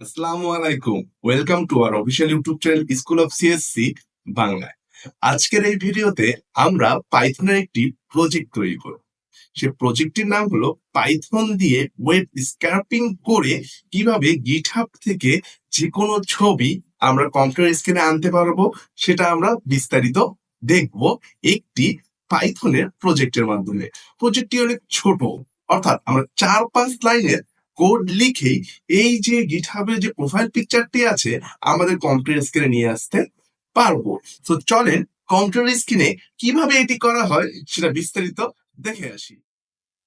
আসসালামু আলাইকুম। Welcome to our official YouTube channel school of CSC বাংলায় আজকের এই ভিডিওতে আমরা পাইথনের একটি প্রজেক্ট তৈরি করব। সে প্রজেক্টটির নাম হলো পাইথন দিয়ে ওয়েব স্ক্রাপিং করে কীভাবে গিটহাব থেকে যে কোনো ছবি আমরা কম্পিউটার স্ক্রিনে আনতে পারব, সেটা আমরা বিস্তারিত দেখব একটি পাইথনের প্রজেক্টের মাধ্যমে। প্রজেক্টটি অনেক ছোট, অর্থাৎ আমরা চার পাঁচ লাইনের কোড লিখেই এই যে গিটহাবের যে প্রোফাইল পিকচারটি আছে, আমাদের কম্পিউটার স্ক্রিনে নিয়ে আসতে পারব। তো চলেন কম্পিউটার স্ক্রিনে কীভাবে এটি করা হয় সেটা বিস্তারিত দেখে আসি।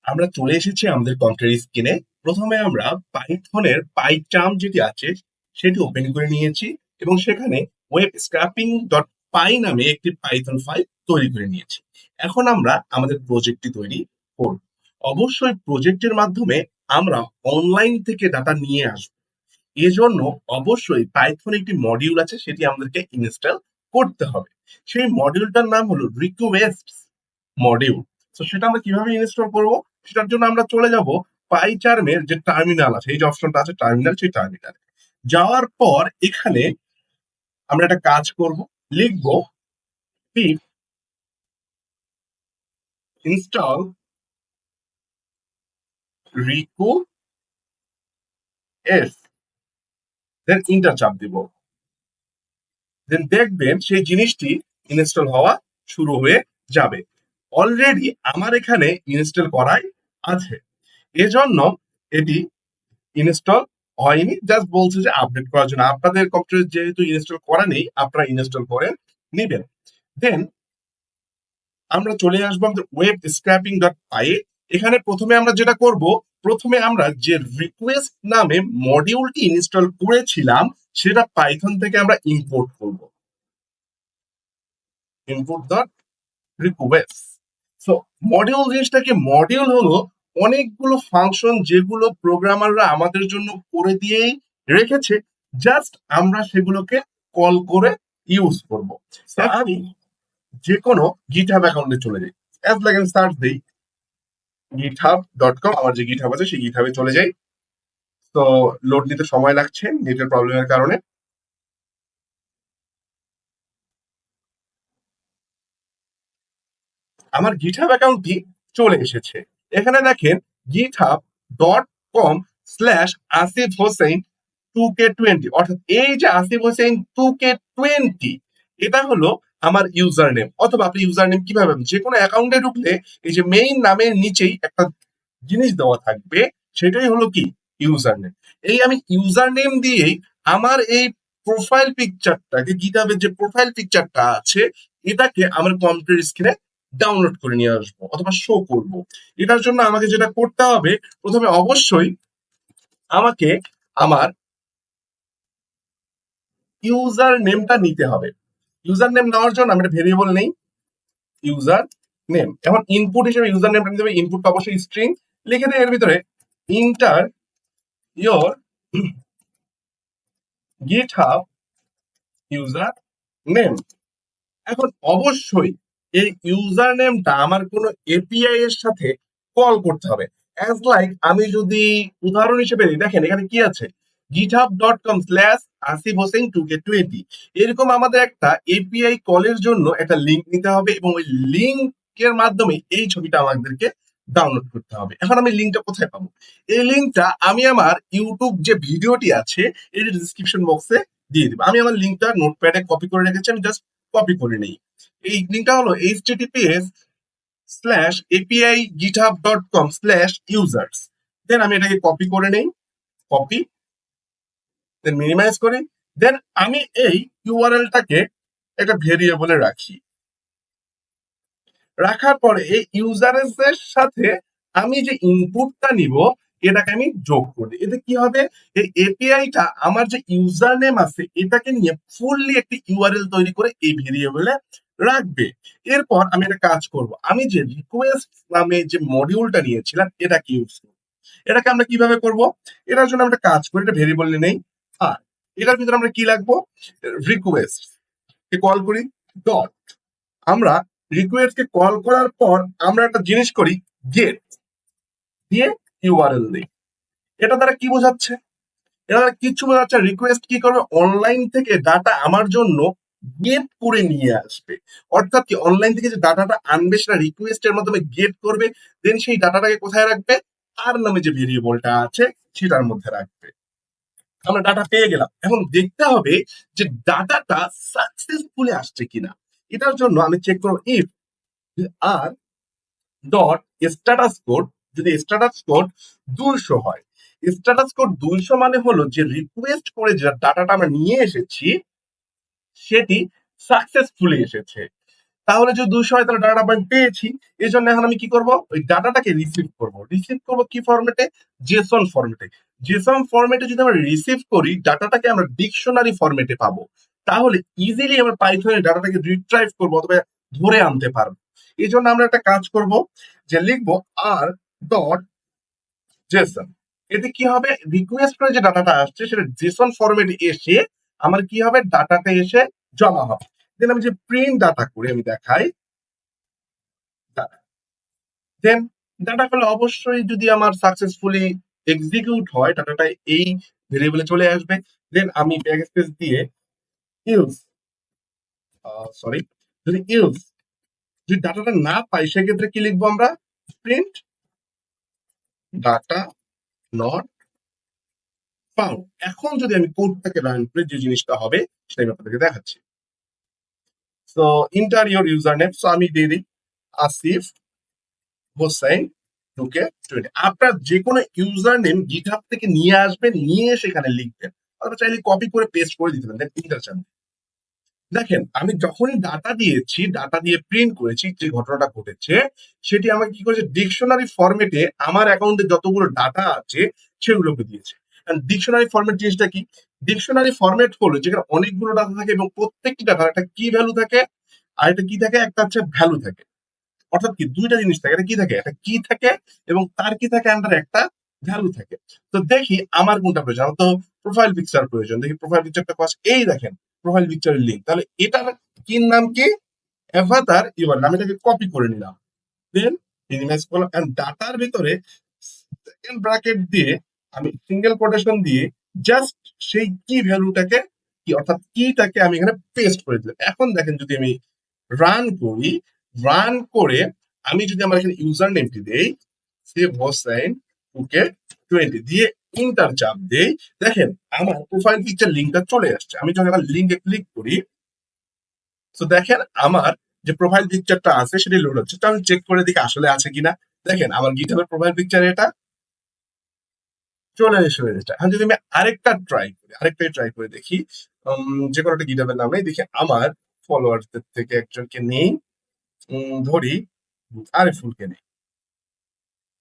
আমরা চলে এসেছি আমাদের কম্পিউটার স্ক্রিনে প্রথমে আমরা পাইথনের পাইচাম যেটি আছে, সেটি ওপেন করে নিয়েছি এবং সেখানে ওয়েব স্ক্র্যাপিং ডট পাই নামে একটি পাইথন ফাইল তৈরি করে নিয়েছি। এখন আমরা আমাদের প্রজেক্টটি তৈরি করব। অবশ্যই প্রজেক্টের মাধ্যমে আমরা অনলাইন থেকে ডাটা নিয়ে আসব। এজন্য অবশ্যই পাইথন একটি মডিউল আছে, সেটি আমাদেরকে ইনস্টল করতে হবে। সেই মডিউলটার নাম হলো রিকোয়েস্ট মডিউল তো সেটা আমরা কীভাবে ইনস্টল করব? সেটার জন্য আমরা চলে যাব পাইচার্মের যে টার্মিনাল আছে, এই যে অপশনটা আছে টার্মিনাল সেই টার্মিনাল যাওয়ার পর এখানে আমরা একটা কাজ করব। লিখব pip install requests then enter চাপ দিব। দেন দেখবেন সেই জিনিসটি ইনস্টল হওয়া শুরু হয়ে যাবে। অলরেডি আমার এখানে ইনস্টল করাই আছে। এজন্য এটি ইনস্টল হয়নি। জাস্ট বলছে যে আপডেট করার জন্য। আপনাদের কম্পিউটার যেহেতু ইনস্টল করা নেই, আপনারা ইনস্টল করে নেবেন। দেন আমরা চলে আসব আমাদের ওয়েব স্ক্র্যাপিং ডট পাই এখানে প্রথমে আমরা যেটা করব প্রথমে আমরা যে রিকোয়েস্ট নামে মডিউলটি ইনস্টল করেছিলাম সেটা পাইথন থেকে আমরা ইম্পোর্ট করব। Import dot request so module জিনিসটাকে মডিউল হলো অনেকগুলো ফাংশন যেগুলো প্রোগ্রামাররা আমাদের জন্য করে দিয়েই রেখেছে জাস্ট আমরা সেগুলোকে কল করে ইউজ করব। আমি যে কোনো গিটহাব অ্যাকাউন্টে চলে যাই। অ্যাজ লাইক সার্চ দিই। গিটহাব ডট কম আমার যে গিটহাব আছে, সেই গিটহাবে চলে যাই। তো লোড নিতে সময় লাগছে নেটের প্রবলেমের কারণে। আমার গিটহাব অ্যাকাউন্টটি চলে এসেছে। এখানে দেখেন GitHub dot com slash Asif Hossain two K twenty অর্থাৎ এই যে Asif Hossain two K twenty এটা হলো আমার ইউজার নেম অথবা আপনি ইউজার নেম কীভাবে? যে কোনো অ্যাকাউন্টে ঢুকলে এই যে মেইন নামের নিচেই একটা জিনিস দেওয়া থাকবে, সেটাই হলো কি? ইউজার নেম এই আমি ইউজার নেম দিয়েই আমার এই প্রোফাইল পিকচারটাকে গিটাবের যে প্রোফাইল পিকচারটা আছে, এটাকে আমার কম্পিউটার স্ক্রিনে ডাউনলোড করে নিয়ে আসব অথবা শো করব। এটার জন্য আমাকে যেটা করতে হবে, প্রথমে অবশ্যই আমাকে আমার ইউজার নেমটা নিতে হবে। ইউজার নেম নেওয়ার জন্য আমি একটা ভেরিয়েবল নেই, ইউজার নেম। এখন ইনপুট হিসেবে ইউজার নেমটা নিতে হবে ইনপুটটা অবশ্যই স্ট্রিং লিখে দেয় এর ভিতরে enter your GitHub user name এখন অবশ্যই এই ইউজার নেমটা আমার কোনো এপিআই এর সাথে কল করতে হবে। অ্যাজ লাইক আমি যদি উদাহরণ হিসেবে দেখেন এখানে কি আছে? Com slash Asif Hossain two K twenty এরকম আমাদের একটা এপিআই কলের জন্য একটা লিঙ্ক নিতে হবে এবং ওই লিঙ্কের মাধ্যমে এই ছবিটা আমাদেরকে ডাউনলোড করতে হবে। এখন আমি লিঙ্কটা কোথায় পাবো? এই লিঙ্কটা আমি আমার ইউটিউব যে ভিডিওটি আছে, এর ডিসক্রিপশন বক্সে দিয়ে দিব। আমি আমার লিঙ্কটা নোটপ্যাডে কপি করে রেখেছি, আমি জাস্ট কপি করে নেই। এই লিঙ্কটা হলো H TTPS slash API GitHub dot com slash users then আমি এটাকে কপি করে নেই। কপি দেন মিনিমাইজ করি দেন আমি এই ইউআরএলটাকে একটা ভেরিয়েবলে রাখি। রাখার পরে এই ইউজারের সাথে আমি যে ইনপুটটা নিব, এটাকে আমি যোগ করি এতে কি হবে? এই এপিআইটা আমার যে ইউজার নেম আছে, এটাকে নিয়ে ফুললি একটি ইউআরএল তৈরি করে এই ভেরিয়েবলে রাখবে। এরপর আমি একটা কাজ করব। আমি যে রিকোয়েস্ট নামে যে মডিউলটা নিয়েছিলাম, এটাকে ইউজ করব। এটাকে আমরা কীভাবে করব? এটার জন্য আমরা কাজ করি, এটা ভেরিয়েবল নেই। আর এটার ভিতরে আমরা কি লাগবো? রিকোয়েস্ট কে কল করি? ডট আমরা রিকোয়েস্ট কে কল করার পর আমরা একটা জিনিস করি গেট দিয়ে ইউআরএল দিই। এটা দ্বারা কি বোঝাচ্ছে? এরা কিছু বোঝা যাচ্ছে রিকোয়েস্ট কি করবে? অনলাইন থেকে ডাটা আমার জন্য গেট করে নিয়ে আসবে। অর্থাৎ কি অনলাইন থেকে যে ডাটাটা আনবে, সেটা রিকোয়েস্টের মাধ্যমে গেট করবে দেন সেই ডাটাটাকে কোথায় রাখবে? আর নামে যে ভেরিয়েবলটা আছে, সেটার মধ্যে রাখবে। আমরা ডাটা পেয়ে গেলাম। এখন দেখতে হবে যে ডাটাটা সাকসেসফুলি আসছে কিনা। এটার জন্য আমি চেক করব if R dot status code যদি স্ট্যাটাস কোড দুইশো হয়। স্ট্যাটাস কোড দুইশো মানে হলো যে রিকোয়েস্ট করে যে ডাটাটা আমরা নিয়ে এসেছি, সেটি সাকসেসফুলি এসেছে। তাহলে যদি দুইশো হয়, তাহলে ডাটা আমি পেয়েছি। এই জন্য এখন আমি কি করব? ওই ডাটাটাকে রিসিভ করব। রিসিভ করব কি ফরম্যাটে জেসন ফরম্যাটে জেসন ফরম্যাটে যদি আমরা রিসিভ করি ডাটাটাকে আমরা ডিকশনারি ফরম্যাটে পাবো। তাহলে ইজিলি আমরা পাইথনের ডাটাটাকে রিট্রাইভ করব অথবা ধরে আনতে পারব। এই জন্য আমরা একটা কাজ করব যে লিখব আর ডট জেসন এতে কি হবে? রিকোয়েস্ট করে যে ডাটাটা আসছে, সেটা জেসন ফরম্যাটে এসে আমার কি হবে? ডাটাতে এসে জমা হবে। দেন আমি যে প্রিন্ট ডাটা করে, আমি দেখাই। দেন ডাটা করলে অবশ্যই যদি আমার সাকসেসফুলি এক্সিকিউট হয় ডাটাটা এই ভেরিয়েবলে চলে আসবে। দেন আমি ব্যাক স্পেস দিয়ে ইউজ সরি যদি ইউজ যদি ডাটাটা না পাই, সেক্ষেত্রে কি লিখব আমরা? প্রিন্ট ডাটা নট ফাউন্ড এখন যদি আমি কোডটাকে রান করে যে জিনিসটা হবে, সেটা আমি আপনাদেরকে দেখাচ্ছি। So enter your user name so আমি দিয়ে দিই আসিফ হোসাইন ঢুকে আপনার যে কোনো ইউজার নেম গিটহাব থেকে নিয়ে আসবেন, নিয়ে সেখানে লিখবেন। অথবা চাইলে কপি করে পেস্ট করে দিতে পারেন। দেন ইন্টার দেখেন, আমি যখনই ডাটা দিয়েছি ডাটা দিয়ে প্রিন্ট করেছি, যে ঘটনাটা ঘটেছে, সেটি আমাকে কি করেছে? ডিকশনারি ফরম্যাটে আমার অ্যাকাউন্টে যতগুলো ডাটা আছে, সেগুলোকে দিয়েছে। ডিকশনারি ফরম্যাট জিনিসটা কি? ডিকশনারি ফরম্যাট হলো যেখানে অনেকগুলো ডাটা থাকে এবং প্রত্যেকটি ডাটা একটা কি ভ্যালু থাকে, আর একটা কি থাকে? একটা হচ্ছে ভ্যালু থাকে। অর্থাৎ কি দুইটা জিনিস থাকে, এটা কি থাকে? একটা কি থাকে এবং তার কি থাকে আন্ডার একটা ভ্যালু থাকে। তো দেখি আমার কোনটা প্রয়োজন? তো প্রোফাইল পিকচার প্রয়োজন। দেখি প্রোফাইল পিকচারটা কস এই দেখেন প্রোফাইল পিকচারের লিঙ্ক তাহলে এটার কি নাম কি? অ্যাভাতার ইউর আমি এটাকে কপি করে নিলাম। দেন মিনিমাইজ করলাম এন্ড ডাটার ভিতরে সেকেন্ড ব্র্যাকেট দিয়ে আমি সিঙ্গেল কোটেশন দিয়ে জাস্ট সেই কি ভ্যালুটাকে কি, অর্থাৎ কিটাকে আমি এখানে পেস্ট করে দিলাম। এখন দেখেন যদি আমি রান করি রান করে আমি যদি আমার এখানে ইউজার নেমটি দেই সেভ হোসাইন ওকে টোয়েন্টি দিয়ে ইন্টার চাপ দেই। দেখেন, আমার প্রোফাইল পিকচার লিঙ্কটা চলে আসছে। আমি যখন আমার লিঙ্কে ক্লিক করি, তো দেখেন আমার যে প্রোফাইল পিকচারটা আছে, সেটি লোড হচ্ছে। তো আমি চেক করে দেখি আসলে আছে কিনা। দেখেন, আমার গিটহাবের প্রোফাইল পিকচার এটা চলে এসে এটা এখন যদি আমি আরেকটা ট্রাই করি, আরেকটাই ট্রাই করে দেখি যে কোনো একটা গিটহাবের নাম দেখি আমার ফলোয়ারদের থেকে একজনকে নেই। ধরি আরিফুলকে নেই।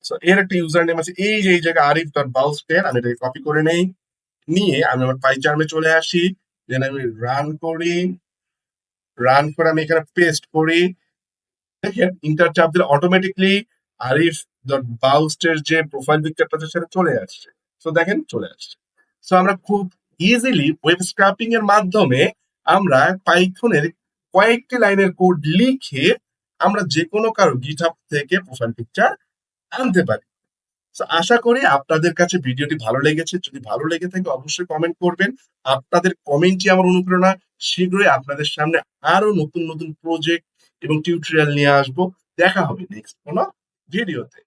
সো এর একটা ইউজার নেম আছে, এই যে, এই জায়গায় আরিফ ডট বাউস টেন আমি এটাকে কপি করে নেই। নিয়ে, আমি আমার পাইচার্মে চলে আসি দেন আমি রান করি। রান করে আমি এখানে পেস্ট করি। দেখেন ইন্টার চাপ দিলে অটোমেটিকলি আরিফ ডট বাউস্টের যে প্রোফাইল পিকচারটা আছে, সেটা চলে আসছে। সো দেখেন, চলে আসছে। সো আমরা খুব ইজিলি ওয়েব স্ক্রাপিং এর মাধ্যমে আমরা পাইথনের কয়েকটি লাইনের কোড লিখে আমরা যে কোনো কারও গিটহাব থেকে প্রোফাইল পিকচার আনতে পারি। তো আশা করি আপনাদের কাছে ভিডিওটি ভালো লেগেছে। যদি ভালো লেগে থাকে, অবশ্যই কমেন্ট করবেন। আপনাদের কমেন্টই আমার অনুপ্রেরণা। শীঘ্রই আপনাদের সামনে আরও নতুন নতুন প্রজেক্ট এবং টিউটোরিয়াল নিয়ে আসব। দেখা হবে নেক্সট কোনো ভিডিওতে